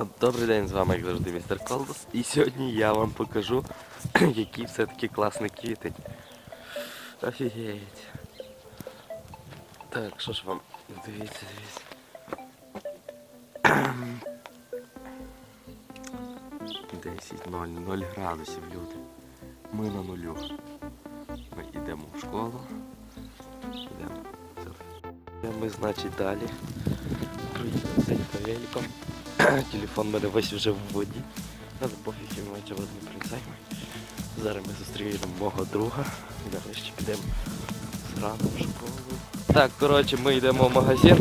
От, Добрий день, з вами як завжди містер Колдос. І сьогодні я вам покажу, який все-таки класний квітень. Офігеть. Так, що ж вам? Дивіться, дивіться. Десять ноль, ноль градусів, люди. Ми на нулю. Ми йдемо в школу. Йдемо. Ми, значить, далі. Приїхали цей великом. Телефон в мене весь вже в воді. Але пофіг він мене чого не прицайме. Зараз ми зустрінемо мого друга. Нарешті підемо зрано в школу. Так, коротше, ми йдемо в магазин.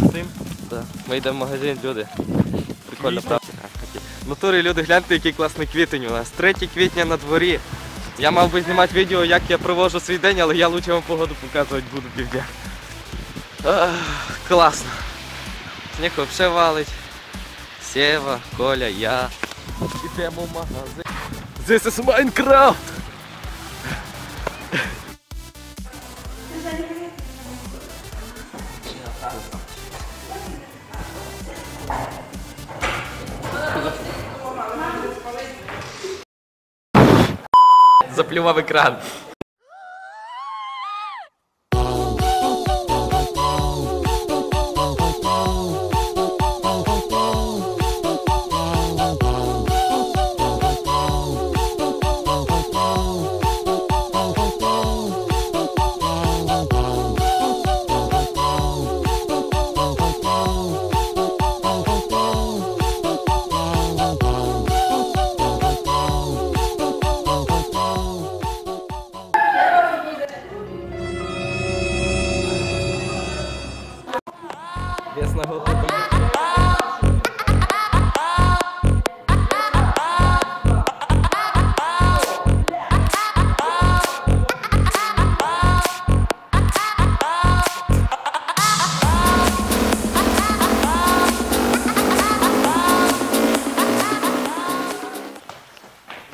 Да. Ми йдемо в магазин, люди. Прикольно, правда? В натурі люди, гляньте, який класний квітень у нас. 3 квітня на дворі. Я мав би знімати відео, як я проводжу свій день, але я лучше вам погоду показувати буду півдня. Класно. Сніг взагалі валить. Сєва, Коля, я. Ідемо в магазин. This is Minecraft! Заплював екран. Ясного хлопа.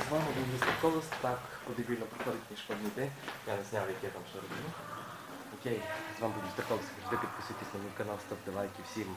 Два години за такова, так по-дебилно подходих ни шкодните. Я не знам, вие там ще родим. Окей, з вами був Колос. Завжди підписуйтесь на мій канал, ставте лайки. Всім